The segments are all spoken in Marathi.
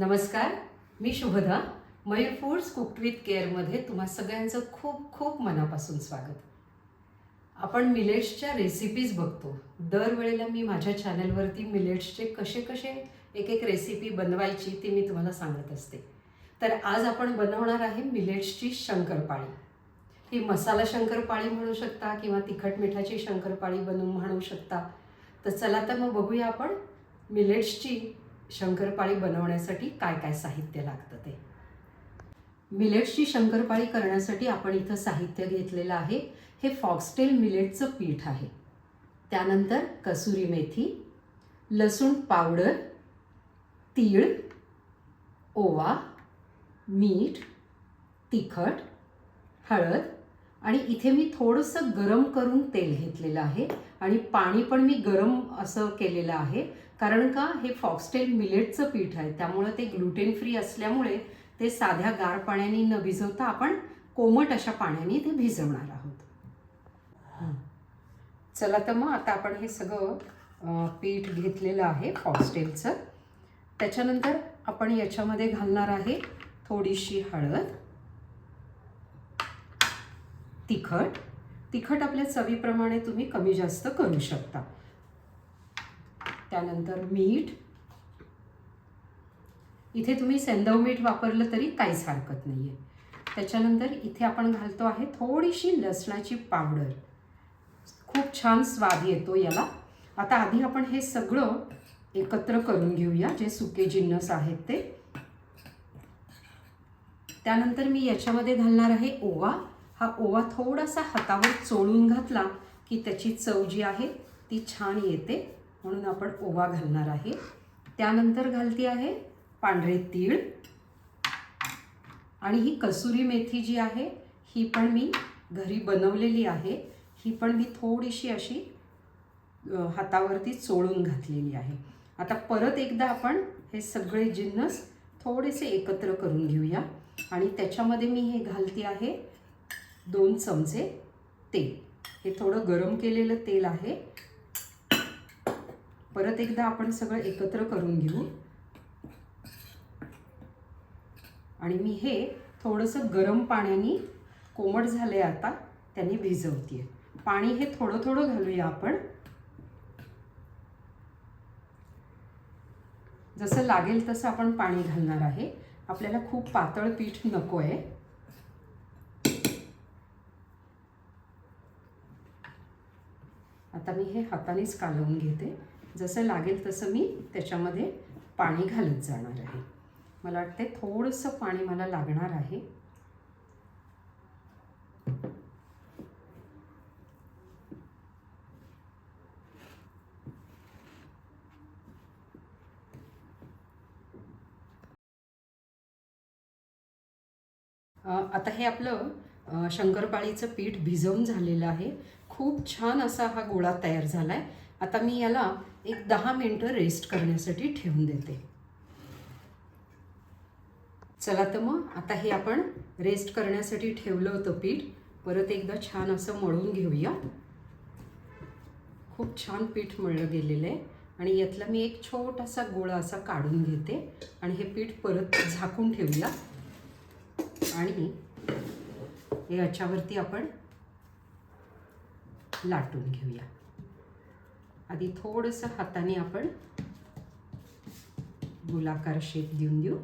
नमस्कार मी Shubhada. Mayur foods cooked with केअरमध्ये तुम्हा सगळ्यांचं खूप खूप मनापासून स्वागत. आपण मिलेट्सच्या रेसिपीज बघतो. दरवेळेला मी माझ्या चॅनलवरती मिलेट्सचे कसे कसे एक एक रेसिपी बनवायची ती मी तुम्हाला सांगत असते. तर आज आपण बनवणार आहे मिलेट्सची शंकरपाळी. ही मसाला शंकरपाळी म्हणू शकता किंवा तिखट मिठाची शंकरपाळी बनवून म्हणू शकता. तर चला तर मग बघूया आपण मिलेट्सची शंकरपाळी बनवण्यासाठी काय काय साहित्य लागतं ते? मिलेट्सची शंकरपाळी करण्यासाठी आपण इथं साहित्य घेतलेलं आहे. हे फॉक्सटेल मिलेटचं पीठ आहे. त्यानंतर कसुरी मेथी लसूण पावडर तीळ ओवा मीठ तिखट हळद आणि इथे मी थोडंसं गरम करून तेल घेतलेलं आहे आणि पाणी पण मी गरम असं केलेलं आहे. कारण का हे फॉक्सटेल मिलेटचं पीठ आहे त्यामुळं ते ग्लुटेन फ्री असल्यामुळे ते साध्या गार पाण्याने न भिजवता आपण कोमट अशा पाण्याने ते भिजवणार आहोत. चला तर मग आता आपण हे सगळं पीठ घेतलेलं आहे फॉक्सटेलचं. त्याच्यानंतर आपण याच्यामध्ये घालणार आहे थोडीशी हळद. तिखट. तिखट आपल्या चवीप्रमाणे तुम्ही कमी जास्त करू शकता. त्यानंतर मीठ. इथे तुम्ही सेंदव मीठ वापरलं तरी काहीच हरकत नाही आहे त्याच्यानंतर इथे आपण घालतो आहे थोडीशी लसणाची पावडर. खूप छान स्वाद येतो याला. आता आधी आपण हे सगळं एकत्र करून घेऊया जे सुके जिन्नस आहेत ते. त्यानंतर मी याच्यामध्ये घालणार आहे ओवा. हा ओवा थोडासा हातावर चोळून घातला की त्याची चव जी आहे ती छान येते. म्हणून आपण ओवा घालणार आहे. त्यानंतर घालते आहे पांढरे तीळ. आणि ही कसुरी मेथी जी आहे ही पण मी घरी बनवलेली आहे. ही पण मी थोडीशी अशी हातावरती चोळून घातलेली आहे. आता परत एकदा आपण हे सगळे जिन्नस थोडेसे एकत्र करून घेऊया. आणि त्याच्यामध्ये मी हे घालते आहे दोन चमचे तेल. हे थोडं गरम केलेलं तेल आहे. परत एकदा आपण सगळं एकत्र करून घेऊ. आणि मी हे थोडंसं गरम पाण्याने कोमट झाले आता त्याने भिजवते पाणी हे थोडं थोडं घालूया आपण. जसं लागेल तसं आपण पाणी घालणार आहे. आपल्याला खूप पातळ पीठ नको आहे आता मी हे हातानेच कालवून घेते. जसं लागेल तसं मी त्याच्यामध्ये पाणी घालत जाणार आहे. मला वाटते थोडंसं पाणी मला लागणार आहे. आता हे आपलं शंकरपाळीचं पीठ भिजवून झालेलं आहे. खूप छान असा हा गोळा तयार झाला आहे आता मी याला एक दहा मिनटं रेस्ट करण्यासाठी ठेवून देते. चला तर मग आता हे आपण रेस्ट करण्यासाठी ठेवलं होतं पीठ. परत एकदा छान असं मळून घेऊया. खूप छान पीठ मळलं गेलेलं आहे. आणि यातला मी एक छोटासा गोळा असा काढून घेते. आणि हे पीठ परत झाकून ठेवूया. आणि याच्यावरती आपण लाटून घेऊया. आधी थोडंसं हाताने आपण गोलाकार शेप देऊन देऊ.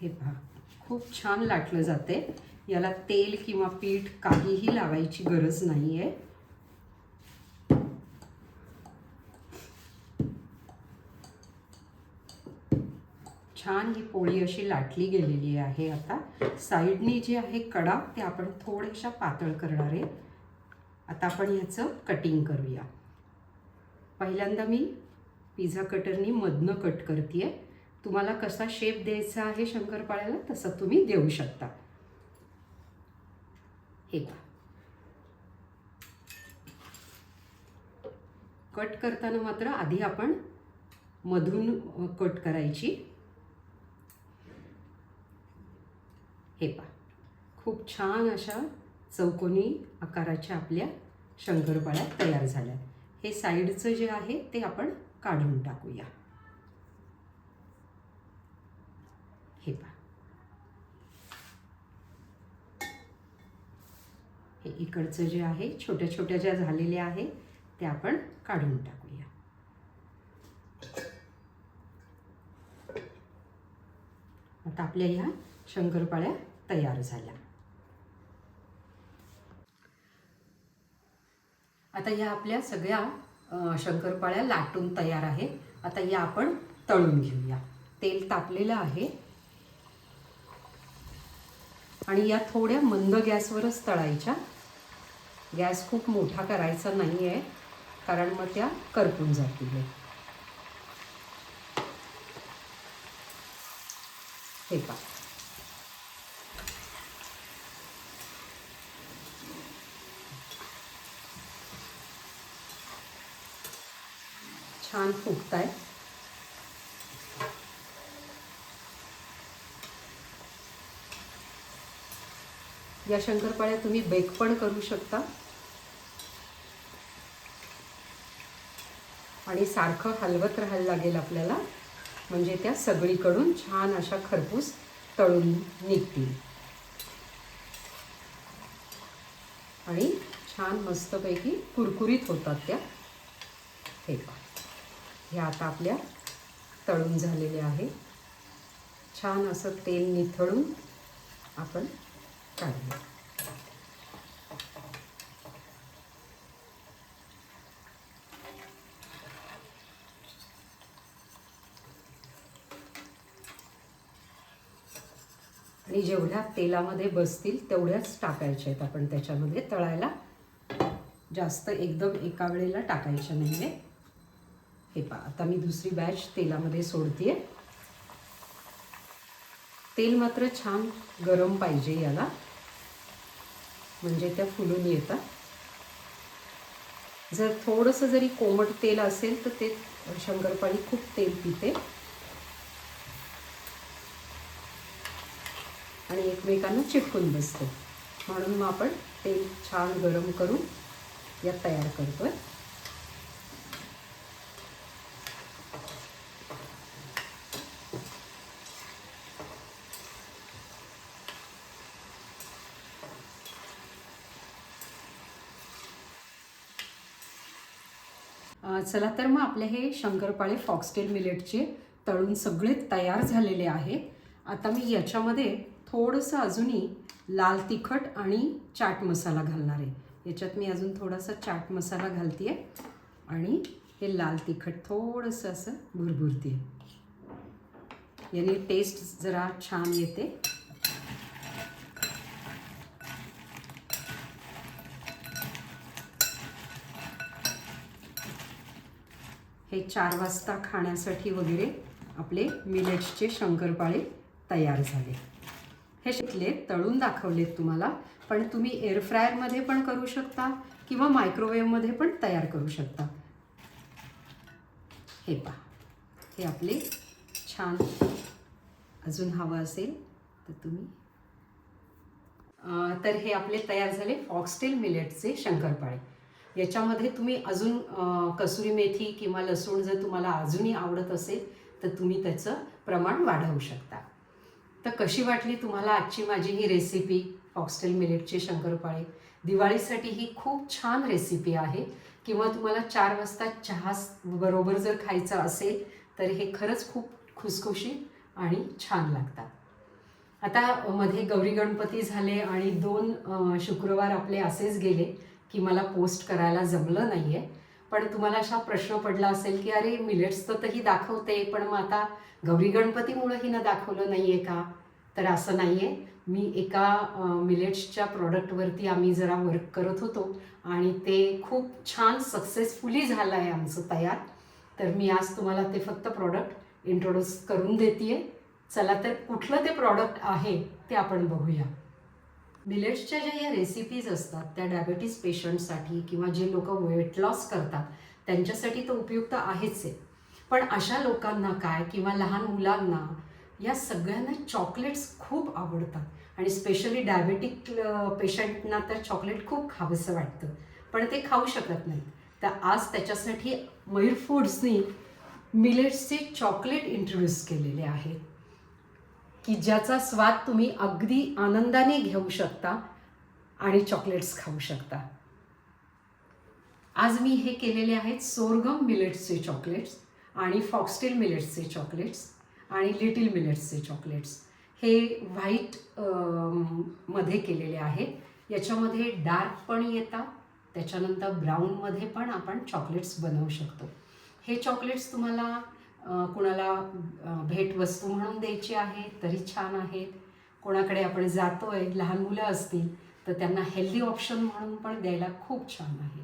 हे पहा खूप छान लाटलं जाते याला तेल किंवा पीठ काहीही लावायची गरज नाही आहे छान ही पोळी अशी लाटली गेलेली आहे आता. साईडनी जी आहे कडा ते आपण थोड्याशा पातळ करणार आहे. आता आपण ह्याचं कटिंग करूया. पहिल्यांदा मी पिझ्झा कटरनी मधनं कट करते तुम्हाला कसा शेप द्यायचा आहे शंकरपाळ्याला तसा तुम्ही देऊ शकता. हे पहा. कट करताना मात्र आधी आपण मधून कट करायची. हे पहा. खूप छान अशा चौकोनी आकाराच्या आपल्या शंकरपाळ्या तयार झाल्या. हे साईडचं जे आहे ते आपण काढून टाकूया. हे पहा. हे इकडचं जे आहे छोट्या छोट्या ज्या झालेल्या आहे ते आपण काढून टाकूया. आता आपल्या ह्या शंकरपाळ्या तयार झाल्या. आता या आपल्या सगळ्या शंकरपाळ्या लाटून तयार आहे आता या आपण तळून घेऊया. तेल तापलेलं आहे. आणि या थोड्या मंद गॅसवरच तळायच्या. गॅस खूप मोठा करायचा नाही आहे कारण मग त्या करपून जातील. हे पा छान फुगताय. या शंकरपाळ्या तुम्ही बेक पण करू शकता. आणि सारखं हलवत राहायला लागेल आपल्याला. म्हणजे त्या सगळीकडून छान अशा खरपूस तळून निघतील. आणि छान मस्तपैकी कुरकुरीत होतात त्या. हे पहा. ह्या आता आपल्या तळून झालेल्या आहे छान असं तेल निथळून आपण काढूया. आणि जेवढ्या तेलामध्ये बसतील तेवढ्याच टाकायच्या आहेत. आपण त्याच्यामध्ये तळायला जास्त एकदम एका वेळेला टाकायच्या नाही आहे हे पहा आता मी दुसरी बॅच तेलामध्ये सोडतीये. तेल मात्र छान गरम पाहिजे याला. म्हणजे त्या फुलून येतात जर थोडंसं जरी कोमट तेल असेल तर ते शंकरपाळी खूप तेल पिते. आणि एकमेकांना चिटकून बसते. म्हणून मग आपण तेल छान गरम करून या तयार करतोय. चला तर मग आपले हे शंकरपाळे फॉक्सटेल मिलेटचे तळून सगळे तयार झालेले आहे. आता मी याच्यामध्ये थोडंसं अजूनही लाल तिखट आणि चाट मसाला घालणार आहे. याच्यात मी अजून थोडासा चाट मसाला घालते आणि हे लाल तिखट थोडंसं असं भुरभुरते याने टेस्ट जरा छान येते. हे चार वाजता खाण्यासाठी वगैरे आपले मिलेट्सचे शंकरपाळे तयार झाले. हे शिकले तळून दाखवलेत तुम्हाला. पण तुम्ही एअर फ्रायरमध्ये पण करू शकता किंवा मायक्रोवेव्हमध्ये पण तयार करू शकता. हे पहा. हे आपले छान अजून हवं असेल तर तुम्ही तर हे आपले तयार झाले फॉक्सटेल मिलेटचे शंकरपाळे. याच्यामध्ये तुम्ही अजून कसुरी मेथी किंवा लसूण जर तुम्हाला अजूनही आवडत असेल तर तुम्ही त्याचं प्रमाण वाढवू शकता. तर कशी वाटली तुम्हाला आजची माझी ही रेसिपी फॉक्सटेल मिलेटचे शंकरपाळे? दिवाळीसाठी ही खूप छान रेसिपी आहे. किंवा तुम्हाला चार वाजता चहा बरोबर जर खायचं असेल तर हे खरंच खूप खुसखुशीत आणि छान लागतात. आता मध्ये गौरी गणपती झाले आणि दोन शुक्रवार आपले असेच गेले. की मला पोस्ट करायला जमलं नाही आहे पण तुम्हाला असा प्रश्न पडला असेल की अरे मिलेट्स तर ही दाखवते पण मग आता गौरी गणपतीमुळं हिनं दाखवलं नाही आहे का? तर असं नाही आहे मी एका मिलेट्सच्या प्रॉडक्टवरती आम्ही जरा वर्क करत होतो आणि ते खूप छान सक्सेसफुली झालं आहे आमचं तयार. तर मी आज तुम्हाला ते फक्त प्रॉडक्ट इंट्रोड्यूस करून देते चला तर कुठलं ते प्रॉडक्ट आहे ते आपण बघूया. मिलेट्सच्या ज्या या रेसिपीज असतात त्या डायबेटीज पेशंटसाठी किंवा जे लोक वेट लॉस करतात त्यांच्यासाठी तर उपयुक्त आहेच आहे पण अशा लोकांना काय किंवा लहान मुलांना या सगळ्यांना चॉकलेट्स खूप आवडतात. आणि स्पेशली डायबेटिक पेशंटना तर चॉकलेट खूप खावंसं वाटतं. पण ते खाऊ शकत नाहीत. तर आज त्याच्यासाठी मयूर फूड्सनी मिलेट्सचे चॉकलेट इंट्रोड्यूस केलेले आहेत. की ज्याचा स्वाद तुम्ही अगदी आनंदाने घेऊ शकता आणि चॉकलेट्स खाऊ शकता. आज मी हे केलेले आहेत सोरगम मिलेट्सचे चॉकलेट्स आणि फॉक्सटेल मिलेट्सचे चॉकलेट्स आणि लिटिल मिलेट्सचे चॉकलेट्स हे व्हाईटमध्ये केलेले आहेत याच्यामध्ये डार्क पण येतात. त्याच्यानंतर ब्राऊनमध्ये पण आपण चॉकलेट्स बनवू शकतो. हे चॉकलेट्स तुम्हाला कुणाला भेटवस्तू म्हणून द्यायची आहे तरी छान आहेत. कोणाकडे आपण जातो आहे लहान मुलं असतील तर त्यांना हेल्दी ऑप्शन म्हणून पण द्यायला खूप छान आहे.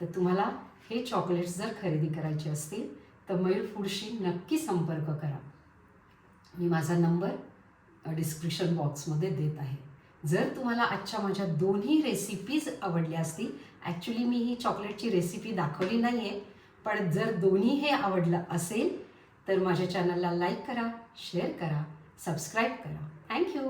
तर तुम्हाला हे चॉकलेट्स जर खरेदी करायचे असतील तर मयूर फूडशी नक्की संपर्क करा. मी माझा नंबर डिस्क्रिप्शन बॉक्समध्ये देत आहे. जर तुम्हाला आजच्या माझ्या दोन्ही रेसिपीज आवडल्या असतील ॲक्च्युली मी ही चॉकलेटची रेसिपी दाखवली नाही आहे पण जर दोन्ही हे आवडलं असेल तर माझ्या चॅनलला लाईक करा शेअर करा सबस्क्राईब करा. थँक्यू